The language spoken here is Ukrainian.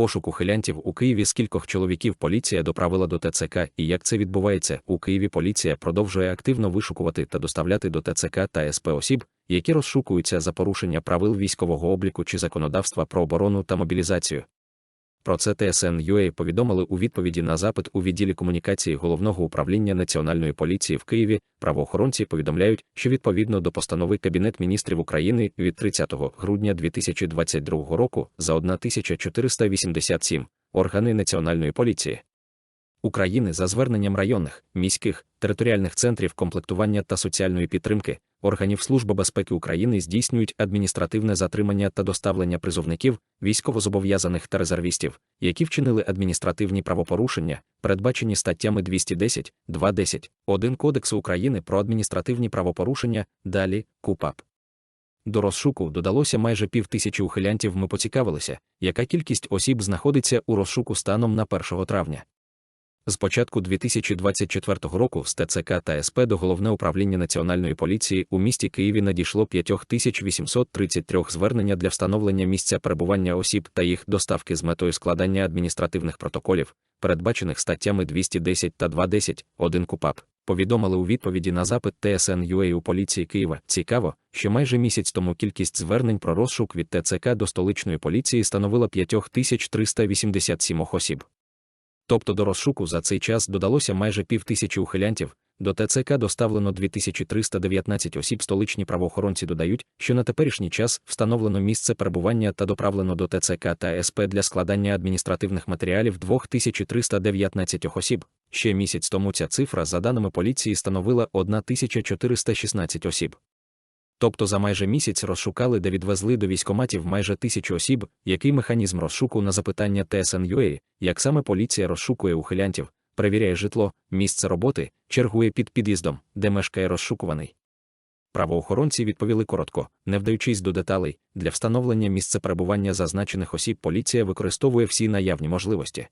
пошук ухилянтів у Києві скількох чоловіків поліція доправила до ТЦК і як це відбувається, у Києві поліція продовжує активно вишукувати та доставляти до ТЦК та СП осіб, які розшукуються за порушення правил військового обліку чи законодавства про оборону та мобілізацію. Про це TSN.UA повідомили у відповіді на запит у відділі комунікації головного управління Національної поліції в Києві. Правоохоронці повідомляють, що відповідно до постанови Кабінет міністрів України від 30 грудня 2022 року за 1487 органи Національної поліції України за зверненням районних, міських, територіальних центрів комплектування та соціальної підтримки, органів Служби безпеки України здійснюють адміністративне затримання та доставлення призовників, військовозобов'язаних та резервістів, які вчинили адміністративні правопорушення, передбачені статтями 210, 210, 1 Кодексу України про адміністративні правопорушення, далі КУПАП. До розшуку додалося майже пів тисячі ухилянтів. Ми поцікавилися, яка кількість осіб знаходиться у розшуку станом на 1 травня. З початку 2024 року з ТЦК та СП до Головне управління Національної поліції у місті Києві надійшло 5833 звернення для встановлення місця перебування осіб та їх доставки з метою складання адміністративних протоколів, передбачених статтями 210 та 210, 1 КУПАП. Повідомили у відповіді на запит ТСН.UA у поліції Києва. Цікаво, що майже місяць тому кількість звернень про розшук від ТЦК до столичної поліції становила 5387 осіб. Тобто до розшуку за цей час додалося майже пів тисячі ухилянтів, до ТЦК доставлено 2319 осіб. Столичні правоохоронці додають, що на теперішній час встановлено місце перебування та доправлено до ТЦК та СП для складання адміністративних матеріалів 2319 осіб. Ще місяць тому ця цифра, за даними поліції, становила 1416 осіб. Тобто за майже місяць розшукали де відвезли до військоматів майже тисячу осіб, який механізм розшуку на запитання ТСН.UA, як саме поліція розшукує ухилянтів, перевіряє житло, місце роботи, чергує під під'їздом, де мешкає розшукуваний. Правоохоронці відповіли коротко, не вдаючись до деталей, для встановлення місця перебування зазначених осіб поліція використовує всі наявні можливості.